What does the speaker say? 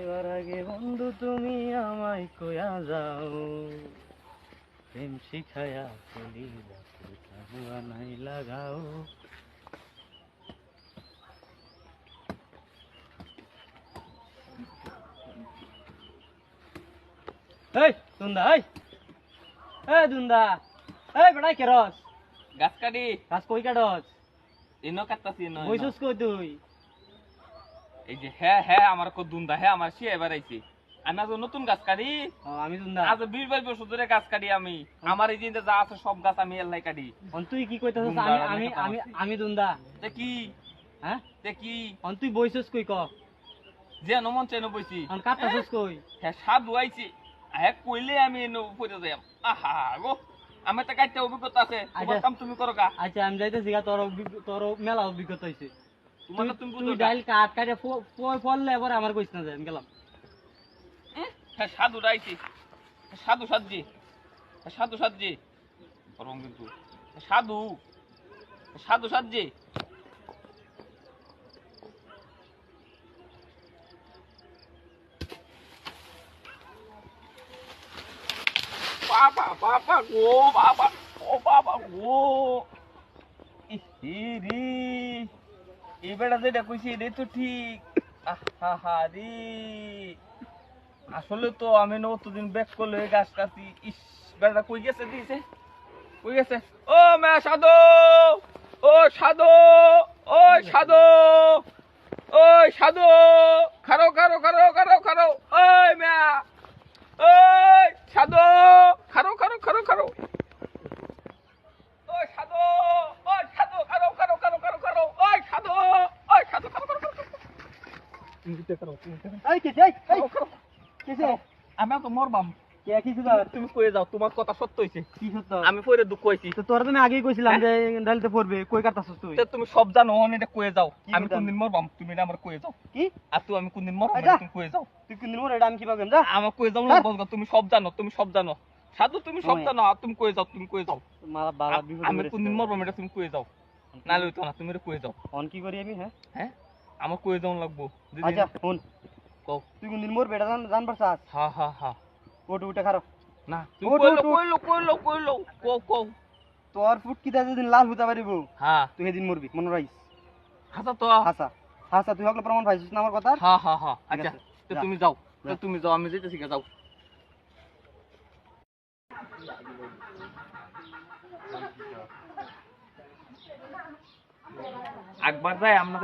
এবার আগে বন্ধু তুমি আমায় কয়া যাও। প্রেম শিখায়া চলি কাহুয়া নাই লাগাও। এই দুন্দা এই। এই দুন্দা। এই বেড়াই কেরস গাছ কাটি। কাজ কই কাটস? এনো কাটতাছি এনো। বইছস কই তুই? এই যে হ্যাঁ হ্যাঁ আমার কো দুন্দা হ্যাঁ আমার সে এবার আইছে আমি আজ নতুন গাছ কাটি। আমি আজ বিশ বাইশ বছর ধরে গাছ কাটি আমি। আমার এই যে যা আছে সব গাছ আমি এল্লাই কাটি। তুই কি কইতাছস? আমি আমি আমি। আমি দুন্দা। তে কি? হ্যাঁ? তে কি? অন তুই বইছস কই ক? যে নমন চেন বইছি। অন কাটতাছস কই? হ্যাঁ সাধু আইছি। হ্যাঁ কইলে আমি এনে পড়ে যাই আহা গো। আমার তো কাটতে অভিজ্ঞতা আছে। তোমার আচ্ছা। কাম তুমি করো গা। আচ্ছা আমি যাইতেছি গা তোর তোর মেলা অভিজ্ঞতা হইছে। তোমার না তুমি বুঝো গা। কাট কাটে ফ- ফ- এবার আমার কইছ না যায় আমি গেলাম। হ্যাঁ সাধু আইছি সাধু সাজছি হ্যাঁ, সাধু সাজছি রং কিন্তু সাধু। সাধু সাজছি বাবা বাবা গো বাবা ও বাবা গো। ইরি এই বেড়া যেটা কইছি এটাই তো ঠিক। আহা রে। আসলে তো আমি নতুন ব্যাক করলে গাছ কাটি ইস বেড়া কই গেছে দিছে কই গেছে? ও মে, সাধু! ও সাধু! ও সাধু! ওই সাধু! খারো খারো খারো খারো খারো ওই মে! ওই সাধু খারো খারো খারো খারো ওই সাধু ওই সাধু খারো খারো খারো খারো খারো ওই সাধু ওই সাধু খারো খারো খারো এই কে এই এই কিসে আমি তো মরবাম। কে কিসে তুমি কয়ে যাও তোমার কথা সত্য হইছে। কি সত্য? আমি পরে দুঃখ হইছি। তো তোরা তুমি আগেই কইছিলাম যে ডাইলতে পড়বে। কই কাটতাছস তুই তো তুমি সব জানো এটা কয়ে যাও। আমি কোনদিন মরবাম তুমি এটা আমার কয়ে যাও। কি? আর তুই আমি কোনদিন আচ্ছা। তুমি কয়ে যাও। তুই এটা আমি কি পাবেন যা। আমার কয়ে যাও না হ্যাঁ। বলগা তুমি সব জানো তুমি সব জানো। সাধু তুমি সব জানো আর তুমি কয়ে যাও তুমি কয়ে যাও। মারা বাবা আমি কোনদিন মরবাম এটা তুমি কয়ে যাও। নালে হইতো না তুমি কয়ে যাও। অন কি করি আমি হ্যাঁ? হ্যাঁ? আমার কয়ে যাও লাগবো? আচ্ছা শুন। কও। তুই কোন দিন মোর বেটা জান জান পারছাস? হা হা হা। ওট উঠে খারো। না ওঠ, কইলো। কইলো কইলো কইলো। কও কও। তোর ফুট কি যেদিন লাল হতে পারিব হ্যাঁ তুই সেদিন মরবি মনে রাখিস? হাসা তো। হাসা। হাসা তুই হকলে প্রমাণ পাইছিস না আমার কথা হা হা হা। আচ্ছা তো তুমি যাও তো তুমি যাও আমি যেতেছি গা, যাও। একবার যাই আপনাদের